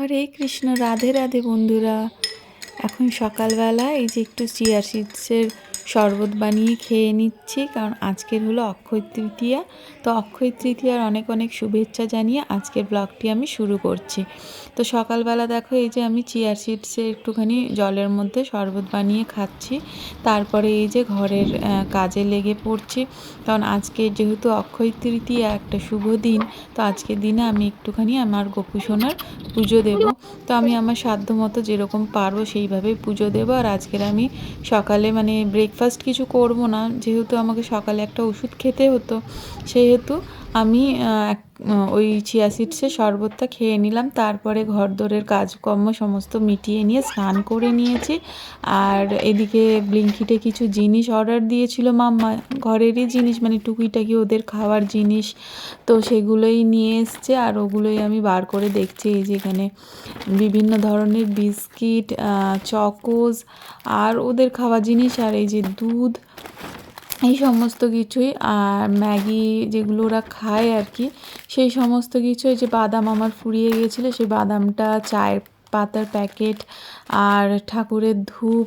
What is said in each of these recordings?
হরে কৃষ্ণ রাধে রাধে বন্ধুরা। এখন সকালবেলা এই যে একটু চিয়া সিডসের শরবত বানিয়ে খেয়ে নিচ্ছি, কারণ আজকের হলো অক্ষয় তৃতীয়া। তো অক্ষয় তৃতীয়ার অনেক অনেক শুভেচ্ছা জানিয়ে আজকের ব্লগটি আমি শুরু করছি। তো সকালবেলা দেখো, এই যে আমি চিয়া সিডসে একটুখানি জলের মধ্যে শরবত বানিয়ে খাচ্ছি। তারপরে এই যে ঘরের কাজে লেগে পড়ছি। কারণ আজকে যেহেতু অক্ষয় তৃতীয়া একটা শুভ দিন, তো আজকের দিনে আমি একটুখানি আমার গোপু সোনার পুজো দেব। তো আমি আমার সাধ্য মতো যেরকম পারব সেইভাবেই পুজো দেবো। আর আজকের আমি সকালে মানে ব্রেকফাস্ট কিছু করব না যেহেতু আমাকে সকালে একটা ওষুধ খেতে হতো সেহেতু আমি এক- ওই চিয়া সিডসের শরবতটা খেয়ে নিলাম। তারপরে ঘর দোরের কাজকর্ম সমস্ত মিটিয়ে নিয়ে স্নান করে নিয়েছি। আর এদিকে ব্লিঙ্কিটে কিছু জিনিস অর্ডার দিয়েছিল মাম্মা। ঘরেরই জিনিস মানে টুকিটাকি ওদের খাওয়ার জিনিস। তো সেগুলোই নিয়ে এসছে আর ওগুলোই আমি বার করে দেখছি। এই যে এখানে বিভিন্ন ধরনের বিস্কিট চকোজ আর ওদের খাওয়ার জিনিস। আর এই যে দুধ এই সমস্ত কিছুই আর ম্যাগি যেগুলো ওরা খায় আর কি, সেই সমস্ত কিছু এই যে বাদাম আমার ফুরিয়ে গিয়েছিল, সেই বাদামটা, চায়ের পাতার প্যাকেট আর ঠাকুরের ধূপ,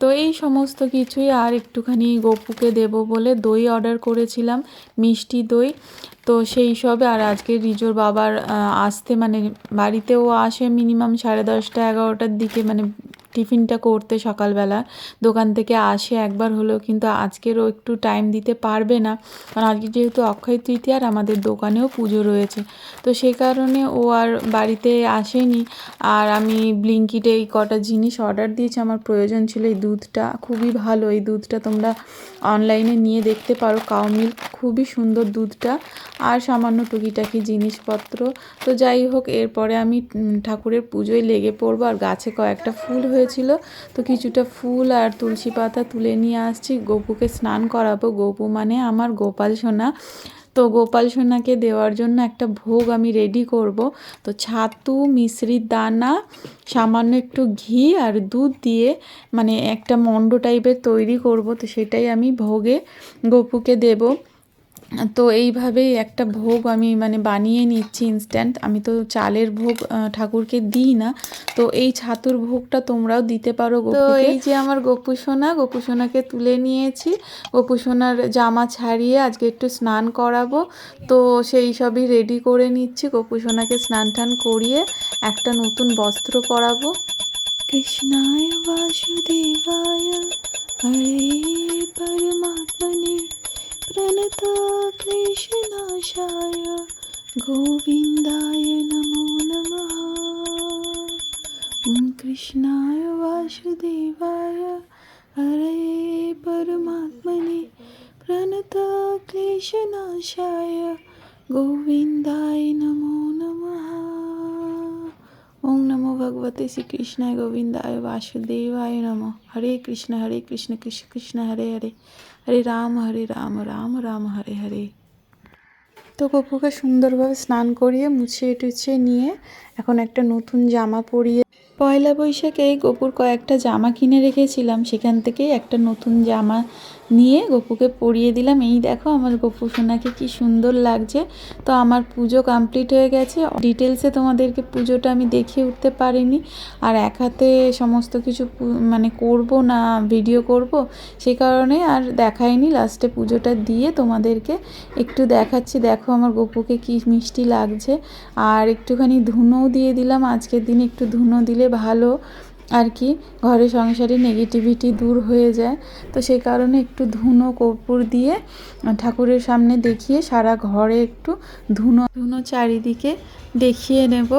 তো এই সমস্ত কিছুই আর একটুখানি গপুকে দেব বলে দই অর্ডার করেছিলাম, মিষ্টি দই, তো সেই সবে আর আজকে রিজোর বাবার আসতে মানে বাড়িতেও আসে মিনিমাম সাড়ে দশটা, এগারোটার দিকে মানে টিফিনটা করতে সকালবেলা। দোকান থেকে আসে একবার হলেও কিন্তু আজকেরও একটু টাইম দিতে পারবে না। কারণ আজকে যেহেতু অক্ষয় তৃতীয় আর আমাদের দোকানেও পুজো রয়েছে। তো সেই কারণে ও আর বাড়িতে আসেনি। আর আমি ব্লিঙ্কিটে এই কটা জিনিস অর্ডার দিয়েছি। আমার প্রয়োজন ছিল এই দুধটা। খুবই ভালো। এই দুধটা তোমরা অনলাইনে নিয়ে দেখতে পারো কাউ মিল্ক খুবই সুন্দর দুধটা আর সামান্য টুকিটাকি জিনিসপত্র। তো যাই হোক, এরপরে আমি ঠাকুরের পুজোয় লেগে পড়ব আর গাছে কয়েকটা ফুল হয়েছিল। তো কিছুটা ফুল আর তুলসী পাতা তুলে নিয়ে আসছি। গপুকে স্নান করাবো। গপু মানে আমার গোপাল সোনা। তো গোপাল সোনাকে দেওয়ার জন্য একটা ভোগ আমি রেডি করব। তো ছাতু মিশ্রির দানা, সামান্য একটু ঘি আর দুধ দিয়ে মানে একটা মন্ড টাইপের তৈরি করব। তো সেটাই আমি ভোগে গপুকে দেবো। তো এইভাবেই একটা ভোগ আমি মানে বানিয়ে নিচ্ছি ইনস্ট্যান্ট আমি তো চালের ভোগ ঠাকুরকে দিই না। তো এই ছাতুর ভোগটা তোমরাও দিতে পারো তো এই যে আমার গোপু সোনা গোপু সোনাকে তুলে নিয়েছি। গোপু সোনার জামা ছাড়িয়ে আজকে একটু স্নান করাবো। তো সেই সবই রেডি করে নিচ্ছি। গোপু সোনাকে স্নান টান করিয়ে একটা নতুন বস্ত্র পরাবো। কৃষ্ণায় বাসুদেবায় হরে গোবিন্দায় নমো নমঃ ॐ कृष्णाय वासुदेवाय हरे परमात्मने प्रणतक्लेशनाशाय गोविन्दाय नमो नमः ॐ नमो भगवते श्रीकृष्णाय गोविन्दाय वासुदेवाय नमः हरे कृष्ण हरे कृष्ण कृष्ण कृष्ण हरे हरे हरे राम हरे राम राम राम हरे हरे তো গপুকে সুন্দরভাবে স্নান করিয়ে, মুছিয়ে টুছিয়ে নিয়ে এখন একটা নতুন জামা পরিয়ে পয়লা বৈশাখে গপুর কয়েকটা জামা কিনে রেখেছিলাম। সেখান থেকেই একটা নতুন জামা নিয়ে গপুকে পরিয়ে দিলাম। এই দেখো আমার গপু সোনাকে কি সুন্দর লাগছে। তো আমার পুজো কমপ্লিট হয়ে গেছে। ডিটেলসে তোমাদেরকে পুজোটা আমি দেখিয়ে উঠতে পারিনি। আর এক হাতে সমস্ত কিছু মানে করব না ভিডিও করব সেই কারণে আর দেখাইনি। লাস্টে পুজোটা দিয়ে তোমাদেরকে একটু দেখাচ্ছি। দেখো আমার গপুকে কি মিষ্টি লাগছে। আর একটুখানি ধুনোও দিয়ে দিলাম। আজকের দিনে একটু ধুনো দিলে ভালো। আর কি, ঘরে সংসারে নেগেটিভিটি দূর হয়ে যায়। তো সেই কারণে একটু ধুনো কর্পূর দিয়ে ঠাকুরের সামনে দেখিয়ে সারা ঘরে একটু ধুনো ধুনো চারিদিকে দেখিয়ে নেব।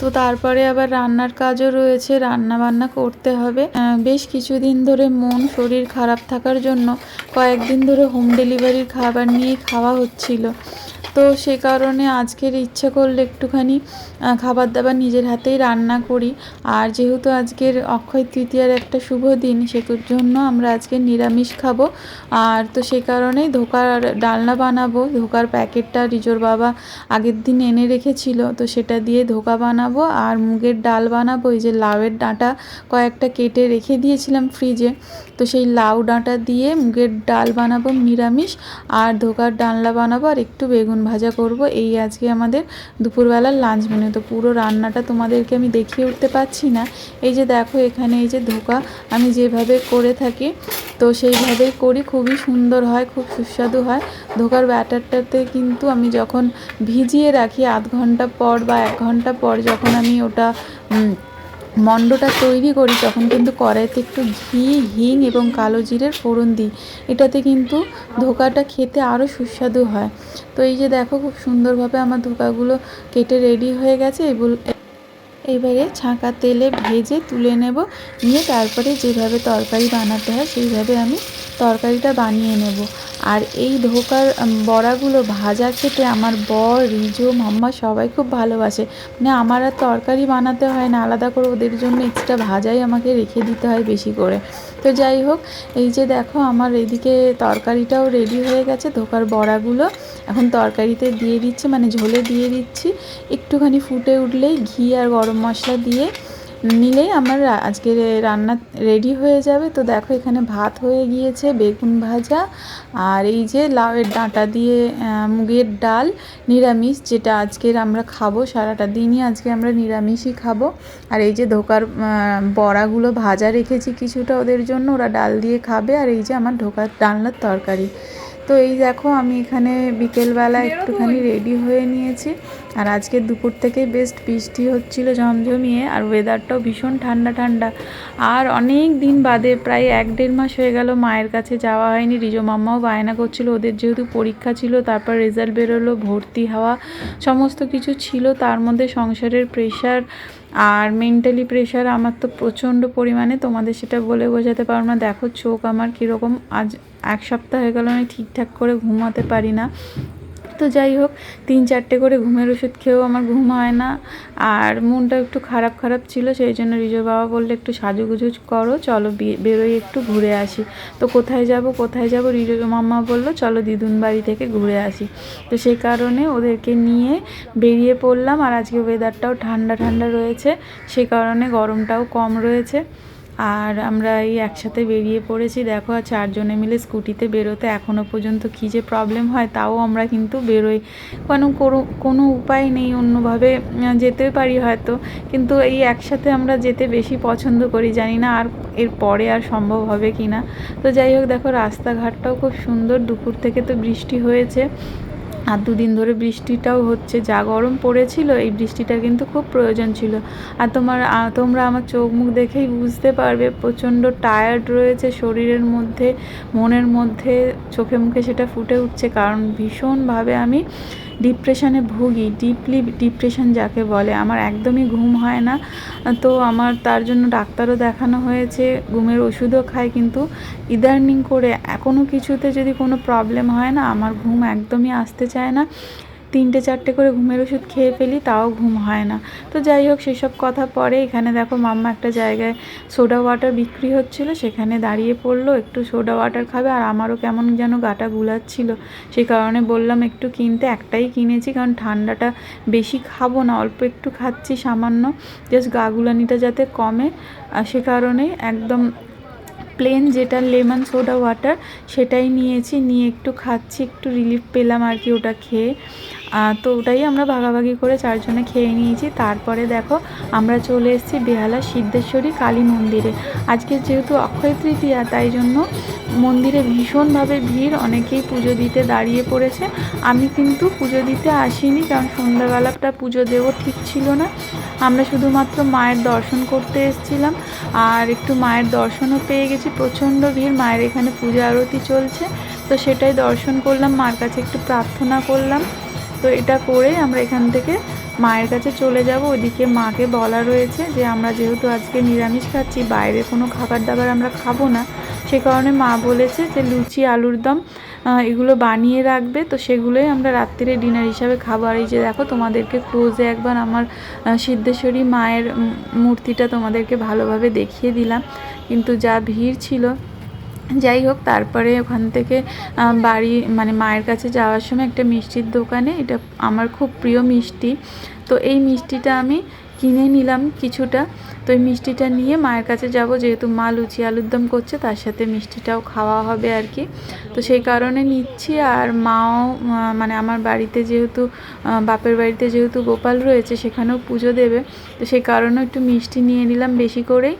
তো তারপরে আবার রান্নার কাজও রয়েছে রান্না বান্না করতে হবে। বেশ কিছুদিন ধরে মন, শরীর খারাপ থাকার জন্য কয়েকদিন ধরে হোম ডেলিভারির খাবার নিয়ে খাওয়া হচ্ছিল। তো সে কারণে আজকের ইচ্ছে করলে একটুখানি খাবার দাবার নিজের হাতেই রান্না করি। আর যেহেতু আজকের অক্ষয় তৃতীয়ার একটা শুভ দিন সে জন্য আমরা আজকে নিরামিষ খাব। আর তো সে কারণেই ধোকার ডালনা বানাবো, ধোকার প্যাকেটটা রিজোর বাবা আগের দিন এনে রেখেছিল, তো সেটা দিয়ে ধোকা বানাবো। আর মুগের ডাল বানাবো, এই যে লাউয়ের ডাঁটা কয়েকটা কেটে রেখে দিয়েছিলাম ফ্রিজে, তো সেই লাউ ডাঁটা দিয়ে মুগের ডাল বানাবো নিরামিষ। আর ধোকার ডালনা বানাবো আর একটু বেগুন ভাজা করব। এই আজকে আমাদের দুপুরবেলার লাঞ্চ মেনু তো পুরো রান্নাটা তোমাদেরকে আমি দেখিয়ে উঠতে পারছি না। এই যে দেখো, এখানে এই যে ধোকা আমি যেভাবে করে থাকি, তো সেইভাবেই করি। খুবই সুন্দর হয়, খুব সুস্বাদু হয়। ধোকার ব্যাটারটাতে কিন্তু আমি যখন ভিজিয়ে রাখি, আধ ঘণ্টা পর বা এক ঘণ্টা পর যখন আমি ওটা মণ্ডটা তৈরি করি, তখন কিন্তু কড়াইতে একটু ঘি, হিং এবং কালো জিরের ফোড়ন দিই। এটাতে কিন্তু ধোকাটা খেতে আরও সুস্বাদু হয়। তো এই যে দেখো খুব সুন্দরভাবে আমার ধোকাগুলো কেটে রেডি হয়ে গেছে। এবারে ছাঁকা তেলে ভেজে তুলে নেব। নিয়ে তারপরে যেভাবে তরকারি বানাতে হয়, সেইভাবে আমি তরকারিটা বানিয়ে নেব। আর এই ধোকার বড়াগুলো ভাজা খেতে আমার বর, রিজো, মাম্মা সবাই খুব ভালোবাসে। মানে আমার আর তরকারি বানাতে হয় না, আলাদা করে ওদের জন্য এক্সট্রা ভাজাই আমাকে রেখে দিতে হয় বেশি করে। তো যাই হোক, এই যে দেখো আমার এদিকে তরকারিটাও রেডি হয়ে গেছে, ধোকার বড়াগুলো এখন তরকারিতে দিয়ে দিচ্ছি মানে ঝোলে দিয়ে দিচ্ছি। একটুখানি ফুটে উঠলেই ঘি আর গরম মশলা দিয়ে নিলেই আমার আজকে রান্না রেডি হয়ে যাবে। তো দেখো এখানে ভাত হয়ে গিয়েছে, বেগুন ভাজা আর এই যে লাউয়ের ডাঁটা দিয়ে মুগের ডাল, নিরামিষ যেটা আজকের আমরা খাব, সারাটা দিনই আজকে আমরা নিরামিষই খাব। আর এই যে ধোকার বড়াগুলো ভাজা রেখেছি কিছুটা ওদের জন্য, ওরা ডাল দিয়ে খাবে। আর এই যে আমার ঢোকার ডালনার তরকারি। তো এই দেখো আমি এখানে বিকেলবেলা একটুখানি রেডি হয়ে নিয়েছি। আর আজকে দুপুর থেকে বেস্ট বৃষ্টি হচ্ছিল ঝমঝমিয়ে আর ওয়েদারটাও ভীষণ ঠান্ডা ঠান্ডা। আর অনেক দিন বাদে প্রায় এক দেড় মাস হয়ে গেল মায়ের কাছে যাওয়া হয়নি। রিজো মাম্মাও বায়না করছিল ওদের যেহেতু পরীক্ষা ছিল তারপর রেজাল্ট বেরোলো ভর্তি হওয়া সমস্ত কিছু ছিল তার মধ্যে সংসারের প্রেশার আর মেন্টালি প্রেশার আমার তো প্রচণ্ড পরিমাণে তোমাদের সেটা বলে বোঝাতে পারব না। দেখো চোখ আমার কীরকম আজ এক সপ্তাহ হয়ে গেল, আমি ঠিকঠাক করে ঘুমাতে পারি না। তো যাই হোক, তিন চারটে করে ঘুমের ওষুধ খেয়েও আমার ঘুম হয় না। আর মনটা একটু খারাপ খারাপ ছিল, সেই জন্য রিজো বাবা বললে, একটু সাজুগুজু করো, চলো বেরোই একটু, ঘুরে আসি। তো কোথায় যাব কোথায় যাব, রিজো মাম্মা বলল, চলো দিদুন বাড়ি থেকে ঘুরে আসি। তো সেই কারণে ওদেরকে নিয়ে বেরিয়ে পড়লাম, আর আজকে ওয়েদারটাও ঠান্ডা ঠান্ডা রয়েছে সেই কারণে গরমটাও কম রয়েছে। আর আমরা এই একসাথে বেরিয়ে পড়েছি। দেখো, আর চারজনে মিলে স্কুটিতে বেরোতে এখনও পর্যন্ত কী যে প্রবলেম হয়, তাও আমরা কিন্তু বেরোই। কোনো কোনো উপায় নেই অন্যভাবে যেতে পারি হয়তো। কিন্তু এই একসাথে আমরা যেতে বেশি পছন্দ করি, জানি না আর এর পরে আর সম্ভব হবে কি না তো যাই হোক, দেখো, রাস্তাঘাটটাও খুব সুন্দর। দুপুর থেকে তো বৃষ্টি হয়েছে। আর দুদিন ধরে বৃষ্টিটাও হচ্ছে, যা গরম পড়েছিল, এই বৃষ্টিটা কিন্তু খুব প্রয়োজন ছিল। আর তোমার তোমরা আমার চোখ মুখ দেখেই বুঝতে পারবে, প্রচণ্ড টায়ার্ড রয়েছে শরীরের মধ্যে, মনের মধ্যে, চোখে মুখে সেটা ফুটে উঠছে। কারণ ভীষণভাবে আমি ডিপ্রেশনে ভুগি ডিপলি ডিপ্রেশন যাকে বলে, আমার একদমই ঘুম হয় না। তো আমার তার জন্য ডাক্তারও দেখানো হয়েছে, ঘুমের ওষুধও খায়, কিন্তু ইদার্নিং করে কোনো কিছুতে যদি কোনো প্রবলেম হয় না, আমার ঘুম একদমই আসতে চায় না। তিনটে, চারটে করে ঘুমের ওষুধ খেয়ে ফেলি, তাও ঘুম হয় না। তো যাই হোক, সেসব কথা পরে এখানে দেখো মাম্মা একটা জায়গায় সোডা ওয়াটার বিক্রি হচ্ছিল, সেখানে দাঁড়িয়ে পড়ল, একটু সোডা ওয়াটার খাবে, আর আমারও কেমন যেন গাটা গুলাচ্ছিল। সেই কারণে বললাম, একটু কিনতে, একটাই কিনেছি, কারণ ঠান্ডাটা বেশি খাব না, অল্প একটু খাচ্ছি সামান্য জাস্ট গা গুলানিটা যাতে কমে। সে কারণে একদম প্লেন যেটা লেমন সোডা ওয়াটার সেটাই নিয়েছি, নিয়ে একটু খাচ্ছি, একটু রিলিফ পেলাম আর কি ওটা খেয়ে। তো ওটাই আমরা ভাগাভাগি করে চারজনে খেয়ে নিয়েছি। তারপরে দেখো, আমরা চলে এসেছি বেহালা সিদ্ধেশ্বরী কালী মন্দিরে। আজকে যেহেতু অক্ষয় তৃতীয়া, তাই জন্য মন্দিরে ভীষণভাবে ভিড়, অনেকেই পুজো দিতে দাঁড়িয়ে পড়েছে। আমি কিন্তু পুজো দিতে আসিনি, কারণ সন্ধ্যাবেলাটা পুজো দেবো ঠিক ছিল না। আমরা শুধুমাত্র মায়ের দর্শন করতে এসেছিলাম, আর একটু মায়ের দর্শনও পেয়ে গেছি। প্রচণ্ড ভিড়, মায়ের এখানে পূজা আরতি চলছে। তো সেটাই দর্শন করলাম, মার কাছে একটু প্রার্থনা করলাম। তো এটা করে আমরা এখান থেকে মায়ের কাছে চলে যাব। ওদিকে মাকে বলা রয়েছে যে, আমরা যেহেতু আজকে নিরামিষ খাচ্ছি, বাইরে কোনো খাবার দাবার আমরা খাব না। সে কারণে মা বলেছে যে লুচি, আলুর দম এগুলো বানিয়ে রাখবে। তো সেগুলোই আমরা রাত্রিরে ডিনার হিসাবে খাব। আর এই যে দেখো, তোমাদেরকে ক্লোজে একবার আমার সিদ্ধেশ্বরী মায়ের মূর্তিটা তোমাদেরকে ভালোভাবে দেখিয়ে দিলাম। কিন্তু যা ভিড় ছিল, যাই হোক, তারপরে ওখান থেকে বাড়ি মানে মায়ের কাছে যাওয়ার সময় একটা মিষ্টির দোকানে, এটা আমার খুব প্রিয় মিষ্টি। তো এই মিষ্টিটা আমি কিনে নিলাম কিছুটা। তো এই মিষ্টিটা নিয়ে মায়ের কাছে যাব, যেহেতু মা লুচি আলুর দম করছে, তার সাথে মিষ্টিটাও খাওয়া হবে আর কি। তো সেই কারণে নিচ্ছি, আর মাও মানে আমার বাড়িতে যেহেতু বাপের বাড়িতে যেহেতু গোপাল রয়েছে, সেখানেও পুজো দেবে। তো সেই কারণে একটু মিষ্টি নিয়ে নিলাম বেশি করেই।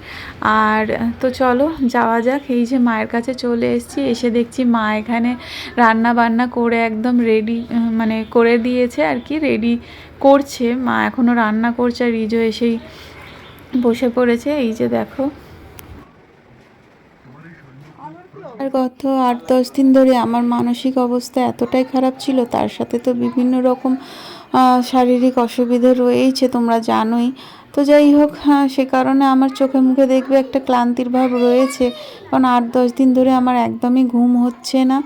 আর, তো চলো, যাওয়া যাক। এই যে মায়ের কাছে চলে এসেছি, এসে দেখছি মা এখানে রান্না বান্না করে একদম রেডি মানে করে দিয়েছে আর কি রেডি করছে। মা এখনও রান্না করছে, আর রিজো এসেই বসে পড়েছে, এই যে দেখো। আর গত আট, দশ দিন ধরে আমার মানসিক অবস্থা এতটাই খারাপ ছিল, তার সাথে তো বিভিন্ন রকম শারীরিক অসুবিধে রয়েইছে, তোমরা জানোই। তো যাই হোক হ্যাঁ সে কারণে আমার চোখে মুখে দেখবে একটা ক্লান্তির ভাব রয়েছে, কারণ আট, দশ দিন ধরে আমার একদমই ঘুম হচ্ছে না।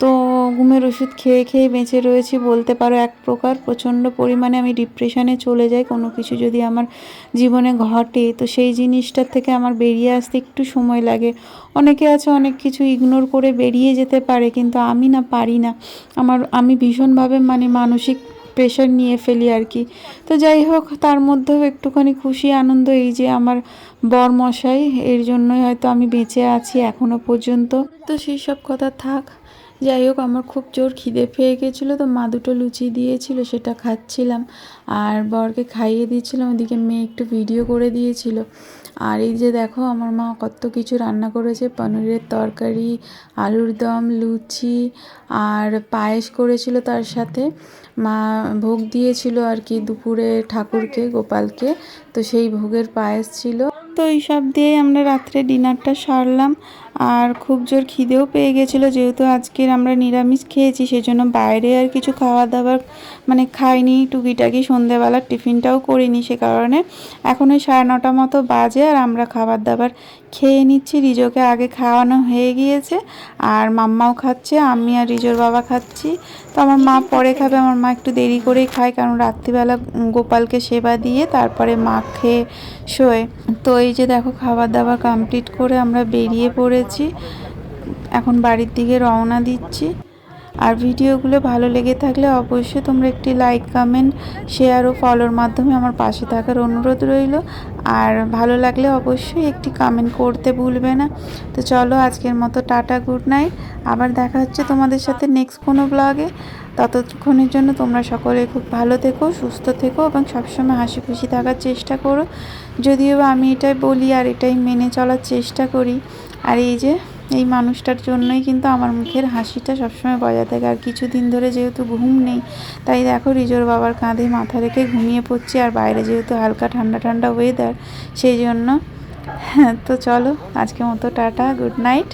তো ঘুমের ওষুধ খেয়ে খেয়ে বেঁচে রয়েছি বলতে পারো এক প্রকার। প্রচণ্ড পরিমাণে আমি ডিপ্রেশনে চলে যাই, কোনো কিছু যদি আমার জীবনে ঘটে, তো সেই জিনিসটার থেকে আমার বেরিয়ে আসতে একটু সময় লাগে। অনেকে আছে অনেক কিছু ইগনোর করে বেরিয়ে যেতে পারে, কিন্তু আমি না পারি না। আমার, আমি ভীষণভাবে মানে মানসিক প্রেশার নিয়ে ফেলি আর কি। তো যাই হোক, তার মধ্যেও একটুখানি খুশি, আনন্দ, এই যে আমার বর মশাই এর জন্যই হয়তো আমি বেঁচে আছি এখনও পর্যন্ত। তো সেই সব কথা থাক। যাই হোক, আমার খুব জোর খিদে পেয়ে গেছিল, তো মা দুটো লুচি দিয়েছিল, সেটা খাচ্ছিলাম। আর বরকে খাইয়ে দিয়েছিলাম, ওদিকে মেয়ে একটু ভিডিও করে দিয়েছিল। আর এই যে দেখো, আমার মা কত কিছু রান্না করেছে, পনিরের তরকারি, আলুর দম, লুচি, আর পায়েস করেছিল তার সাথে। মা ভোগ দিয়েছিল আর কি দুপুরে ঠাকুরকে, গোপালকে, তো সেই ভোগের পায়েস ছিল। তো এইসব দিয়ে আমরা রাত্রে ডিনারটা সারলাম। আর খুব জোর খিদেও পেয়ে গেছিল, যেহেতু আজকের আমরা নিরামিষ খেয়েছি, সেজন্য বাইরে আর কিছু খাওয়া দাওয়ার মানে খাইনি, টুকিটাকি সন্ধেবেলার টিফিনটাও করিনি সে কারণে। এখন ওই সাড়ে নটা মতো বাজে আর আমরা খাবার দাবার খেয়ে নিচ্ছি। রিজোকে আগে খাওয়ানো হয়ে গিয়েছে, আর মাম্মাও খাচ্ছে, আমি আর রিজোর বাবা খাচ্ছি। তো আমার মা পরে খাবে, আমার মা একটু দেরি করেই খায়, কারণ রাত্রিবেলা গোপালকে সেবা দিয়ে তারপরে মা খেয়ে শোয়। তো এই যে দেখো খাবার দাবার কমপ্লিট করে আমরা বেরিয়ে পড়েছি এখন বাড়ির দিকে রওনা দিচ্ছি। আর ভিডিওগুলো ভালো লেগে থাকলে অবশ্যই তোমরা একটি লাইক কমেন্ট শেয়ার ও ফলোর মাধ্যমে আমার পাশে থাকার অনুরোধ রইল। আর ভালো লাগলে অবশ্যই একটি কমেন্ট করতে ভুলবে না। তো চলো আজকের মতো টাটা গুড নাইট আবার দেখা হচ্ছে তোমাদের সাথে নেক্সট কোনো ব্লগে ততক্ষণের জন্য তোমরা সকলে খুব ভালো থেকো, সুস্থ থেকো এবং সবসময় হাসি খুশি থাকার চেষ্টা করো। যদিও আমি এটাই বলি আর এটাই মেনে চলার চেষ্টা করি। আর এই যে, এই মানুষটার জন্যই কিন্তু আমার মুখের হাসিটা সবসময় বজায় থাকে। আর কিছুদিন ধরে যেহেতু ঘুম নেই, তাই দেখো রিজোর বাবার কাঁধে মাথা রেখে ঘুমিয়ে পড়ছি। আর বাইরে যেহেতু হালকা ঠান্ডা ঠান্ডা ওয়েদার সেই জন্য হ্যাঁ তো চলো আজকে মতো টাটা গুড নাইট